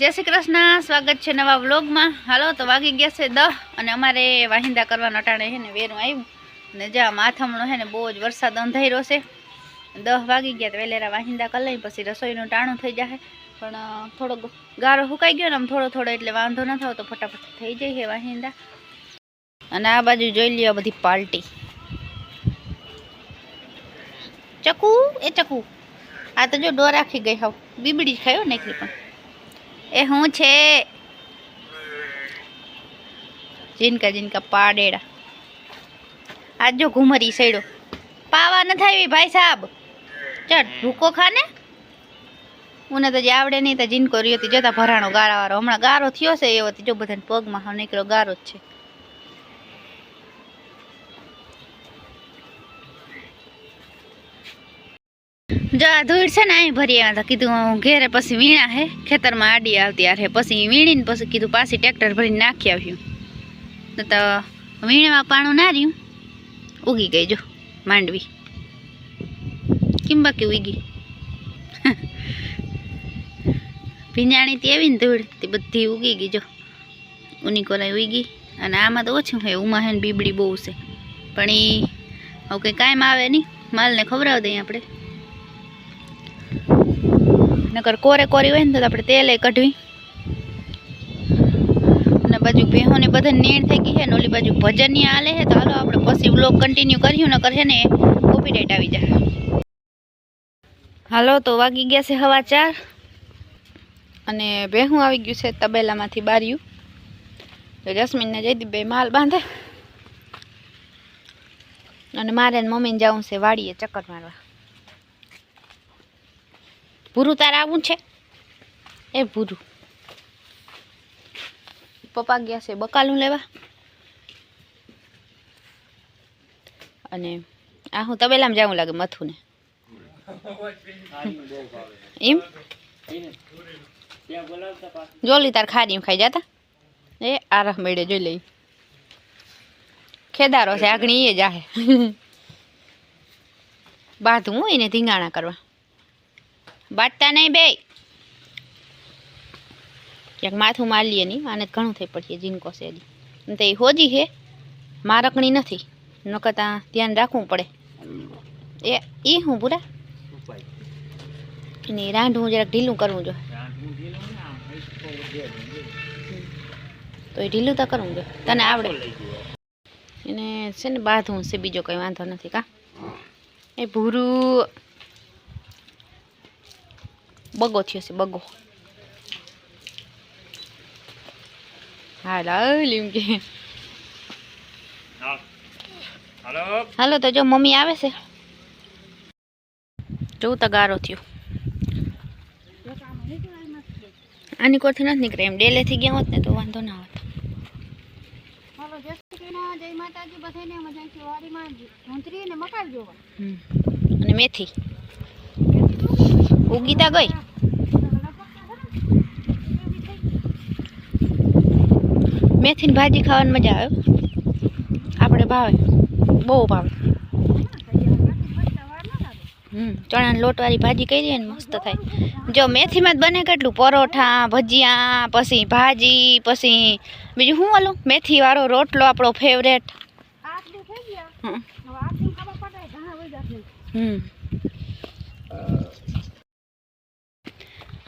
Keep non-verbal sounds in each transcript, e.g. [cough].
જય શ્રી કૃષ્ણ. સ્વાગત છે નવા વ્લોગમાં. હાલો, તો વાગી ગયા છે દહ અને અમારે વાહિંદા કરવાનો ટાણે છે ને વેરું આવ્યું. ને જ્યાં માથામણો છે ને બહુ જ વરસાદ અંધાર્યો છે. દહ વાગી ગયા તો વેલેરા વાહિંદા કરી લઈ પછી રસોઈનું ટાણું થઈ જાય પણ થોડો ગારો સુકાઈ ગયો ને આમ થોડો થોડો એટલે વાંધો ન થયો તો ફટાફટ થઈ જાય છે વાહિંદા. અને આ બાજુ જોઈ લ્યો બધી પાર્ટી ચકુ, એ ચકુ. આ તો જો ડોર રાખી ગઈ હાવ. બીબડી ખાયો નાખી પણ. એ હું છે? જીનકા જીનકા, પાડેડા. આજ જો ઘુમરી સૈડો. પાવા ન થાય ભાઈ સાહેબ ચટ ભૂકો ખાને. મને તો જે આવડે નહીં, તો જીનકો રહ્યો હતી જતા ભરાણો ગારાવાળો હમણાં ગારો થયો છે એવો જો બધાને પગમાં નીકળ્યો, ગારો જ છે. જો આ ધૂળ છે ને અહીં ભરી આવ્યા હતા કીધું ઘેરે પછી વીણા હે, ખેતરમાં આડી આવતી હે પછી વીણીને પછી કીધું, પાછી ટ્રેક્ટર ભરીને નાખી આવ્યું. તો વીણવા પાણું ના રહ્યું. ઉગી ગઈ, જો, માંડવી. કેમ બાકી ઉગી. [laughs] ભીંજાણી તી એવી ને ધૂળ, તે બધી ઉગી ગઈ, જો. ઉની કોલાઈ ઉગી, અને આમાં તો ઓછું હોય ઉમાં હે ને બીબડી બહુ છે. પણ એ હવે કંઈ કાયમ આવે નહીં. માલને ખવડાવી દઈએ આપણે. નકર કોરે કોરી હોય ને તો આપણે તેલે કઢવી. અને બાજુ ભેહોને બધા નીણ થઈ ગઈ છે ને ઓલી બાજુ ભજનની આલે છે, તો હાલો આપણે પછી વ્લોગ કન્ટિન્યુ કર્યું નકર છે ને કોપીરાઇટ આવી જાય. હાલો, તો વાગી ગયા છે હવા ચાર. અને ભેહું આવી ગયું છે તબેલામાંથી બાર્યું. તો જસ્મીનને જયદીપભાઈ માલ બાંધે. અને મારે મમ્મીને જવું છે વાડીએ ચક્કર મારવા. ભૂરું તારે આવું છે? એ ભૂરું. પપ્પા ગયા છે બકાલું લેવા. અને આ હું તબેલામાં જાવું લાગે મથુને. એમ? જોલી તાર ખારી ખાઈ જતા? એ આરહ મેળે જોઈ લઈ. ખેદારો છે આગણી એ જાહે બાંધવું હોય ને ધીંગાણા કરવા. બાટતા નહીં બે ક્યાંક માથું મારીએ લઈએ નહીં, આને ઘણું થઈ પડીએ, જીનકો છે હજી. એ તે હોજી છે, મારકણી નથી. નકર ધ્યાન રાખવું પડે. એ એ હું પૂરા ને રાંધવું જરાક ઢીલું કરવું જો તો એ ઢીલું તો કરવું જો તને આવડે? એને છે ને બાંધવું છે, બીજો કંઈ વાંધો નથી કા? એ ભૂરું બગો થયો છે બગો હાલો લીમ કે હાલો હાલો તો જો મમ્મી આવે છે જોઉં તો ગારો થયો આની કોરથી નથી નીકળે એમ ડેલેથી ગયા હોત ને તો વાંધો ના હોત. અને મેથી ઉગીતા ગઈ મેથીની ભાજી ખાવાની મજા આવે. આપણે ભાવે. બહુ ભાવે. ચણાની લોટવાળી ભાજી કરીએ ને મસ્ત થાય. જો મેથીમાં જ બને કેટલું? પરોઠા, ભજીયા, પછી ભાજી, પછી બીજું શું ઓલું? મેથીવાળો રોટલો આપણો ફેવરેટ હમ.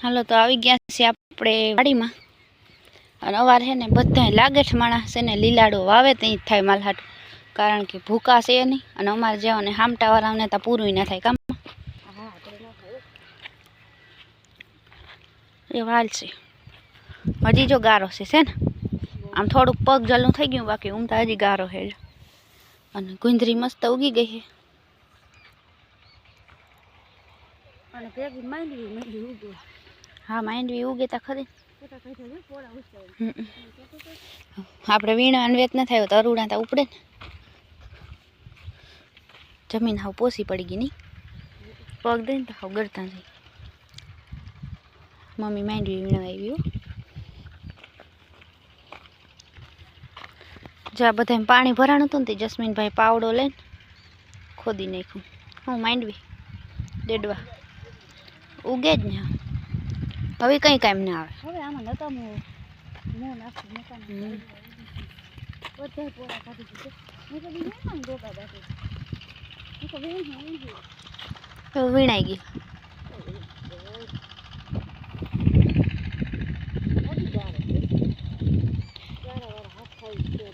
હાલો, તો આવી ગયા છીએ આપણે વાડીમાં. અને અવાર છે ને બધા લાગે છે માણસ છે ને લીલાડો વાવે ત્યાં જ થાય માલહાટ કારણ કે ભૂકા છે નહીં અને અમારે જેવાને હામટાવાળાને તો પૂરું ના થાય કામ? એ વાલ છે. હજી જો ગારો છે છે ને? આમ થોડુંક પગ જલનું થઈ ગયું બાકી ઊંઘ હજી ગારો છે. અને ગુંદરી મસ્ત ઉગી ગઈ છે. અને ભેગી માંડવી માંડવી ઉગે. હા માંડવી ઉગે તા ખરી. આપણે વીણા અનવેત ન થાય તો અરુણા તો ઉપડે ને. જમીન હાવ પોસી પડી ગઈ નહીં. પગ દઈને તો હાવ ગરતા થઈ મમ્મી માંડવી વીણવા આવ્યું જ્યાં બધા પાણી ભરાણું હતું ને તે જસ્મીનભાઈ પાવડો લઈને ખોદી નાખ્યું. હું માંડવી, દેડવા. ઉગે જ ને હવે કંઈ કામ ના આવે. હવે આમાં નતો મો મો નાખી મકાન. બધા પોળા કાઢી દીધે. તો વીણાઈ ગઈ નદી જારે જારે વાર હાથ ખાઈ છે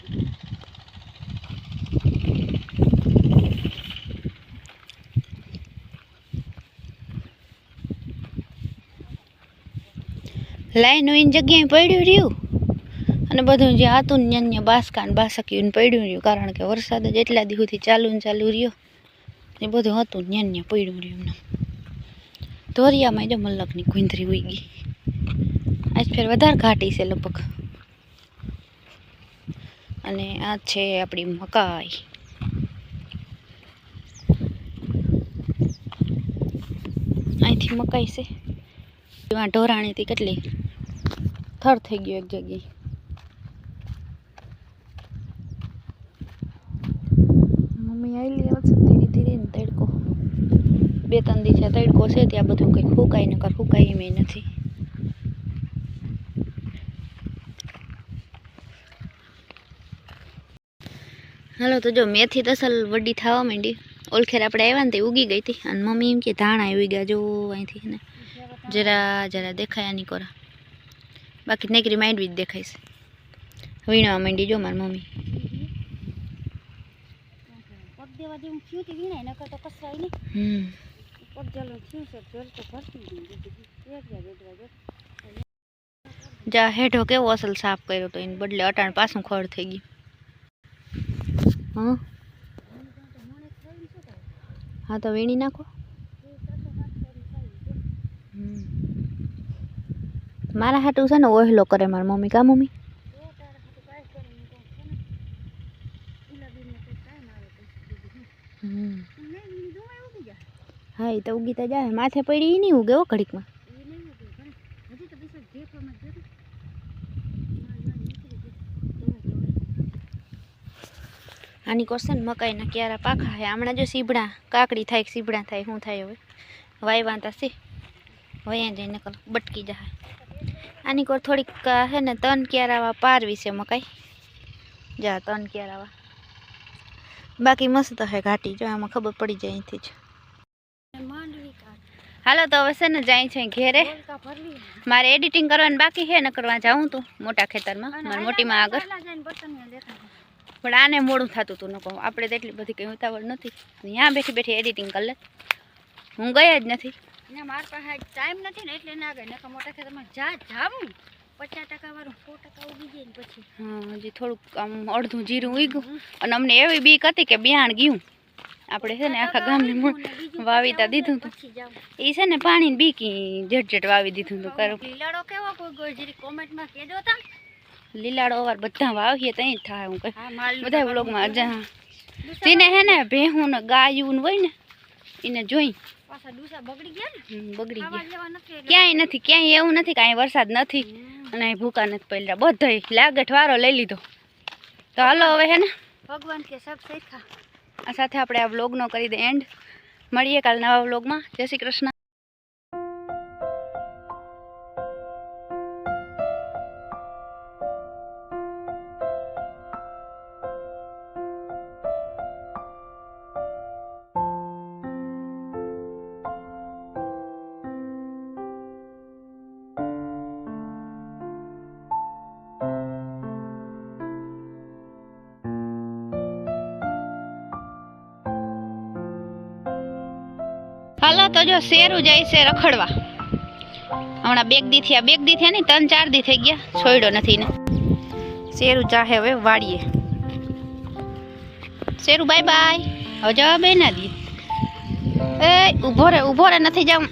લાઈન હોય જગ્યાએ પડ્યું રહ્યું. અને બધું જે હતું ને અન્ય બાસકાન બાસક્યું પડ્યું રહ્યું, કારણ કે વરસાદ જ એટલા દિવસથી ચાલુ ને ચાલુ રહ્યો. એ બધું હતું ને અન્ય પડ્યું રહ્યું એમને. ધોરિયામાં જો મલકની ગુંદરી ઉઈ ગઈ. આજ ફેર વધારે ઘાટી છે લગભગ. અને આ છે આપણી મકાઈ. અહીંથી મકાઈ છે. એમાં ઢોરાણી હતી કેટલી? થર થઈ ગયો એક જગ્યાએ. મમ્મી ધીરે ને તડકો. બે ત્રણ દિવસે તડકો છે ત્યાં બધું કંઈક ફૂકાય નકર કર ફૂકાય એમ નથી. હાલો તો જો મેથી તસલ વડી થવા માંડી. ઓલખેર આપણે આવ્યા ને તે ઉગી ગઈ હતી અને મમ્મી એમ કે ધાણા આવી ગયા જો અહીંથી ને. જરા જરા દેખાયા નહીં કોરા. બાકી નકરી માઇન્ડ બી જ દેખાય છે. વીણવા માંડી જો મારી મમ્મી. પગ દેવા જેવું થયું તે વીણાય નકર તો કસરાય નહીં. હમ. પગ જલો થયું છે ઘર તો ભરતી ગયું એક જા બેઠવા જો જા હેઠો કેવો અસલ સાફ કર્યો તો એને બદલે અટાણ પાછું ખડ થઈ ગયું. હા? હા તો વીણી નાખો હમ. મારા હાટું છે ને ઓહલો કરે મારી મમ્મી. કા મમ્મી? હમ. હા એ તો ઉગી તો જાય. માથે પડી ઈ નહીં ઉગે હો ઘડીકમાં આની કરશે ને મકાઈના ક્યારા પાખા હે. હમણાં જો સીબડા, કાકડી થાય કે સીબડા થાય શું થાય હવે? વાયવા તા છે. વયા જઈને કલ બટકી જાય આની કોર થોડીક છે હે ને તન ક્યારાવા પારવી છે મકાઈ જા તન ક્યારાવા. બાકી મસ્ત હે ઘાટી જો આમાં ખબર પડી જાય અહીંથી જ. હાલો તો હવે છે ને જાય છે ઘેરે. મારે એડિટિંગ કરવાનું બાકી છે ને કરવા જાઉં તું મોટા ખેતરમાં મારા મોટીમાં આગળ. પણ આને મોડું થતું હતું નકો આપણે તો એટલી બધી કંઈ ઉતાવળ નથી. ત્યાં બેઠી બેઠી એડિટિંગ કરી લે. હું ગયા જ નથી. ને મારા પાસે ટાઈમ નથી ને એટલે ના ગઈ. નકર મોટા ખેતરમાં જા જાવું. પચાસ ટકા વાળું સો ટકા ઉગી જાય ને પછી. હા હજી થોડુંક આમ અડધું જીરું ઉગ્યું. અને અમને એવી બીક હતી કે બિયાણ ગયું. આપણે છે ને આખા ગામને વાવીતા દીધું હતું એ છે ને પાણી બીકી જટ વાવી દીધું હતું કર લીલાડો કેવો કોઈ જરી કોમેન્ટમાં કહેજો તા. લીલાડો અવાર બધા વાવીએ ત્યાં જ થાય હું કઈ બધા વ્લોગમાં જા જેને હે ને ભેહું ને ગાયું ને હોય ને એને જોઈ. પાછા ડૂસા બગડી ગયા ને? બગડી ગયા. ક્યાંય નથી ક્યાંય એવું નથી કાંઈ વરસાદ નથી. અને ભૂકા નથી પડ્યા. બધે લાગઠ વારો લઈ લીધો. તો હાલો હવે હે ને? ભગવાન કે સબ શીખા. આ સાથે આપણે આ વ્લોગનો કરી દે એન્ડ મળીએ કાલ નવા વ્લોગમાં જય શ્રી કૃષ્ણ. હાલો તો જો શેરું જાય છે રખડવા. હમણાં બેગ દી થયા, બેગ દી થયા ને ત્રણ ચાર દી થઈ ગયા છોડ્યો નથી ને. શેરું ચાહે હવે વાળીએ. Sheru, bye bye. હજા બે ના દી. એ, ઊભો રે ઊભો રે, નથી જાઉં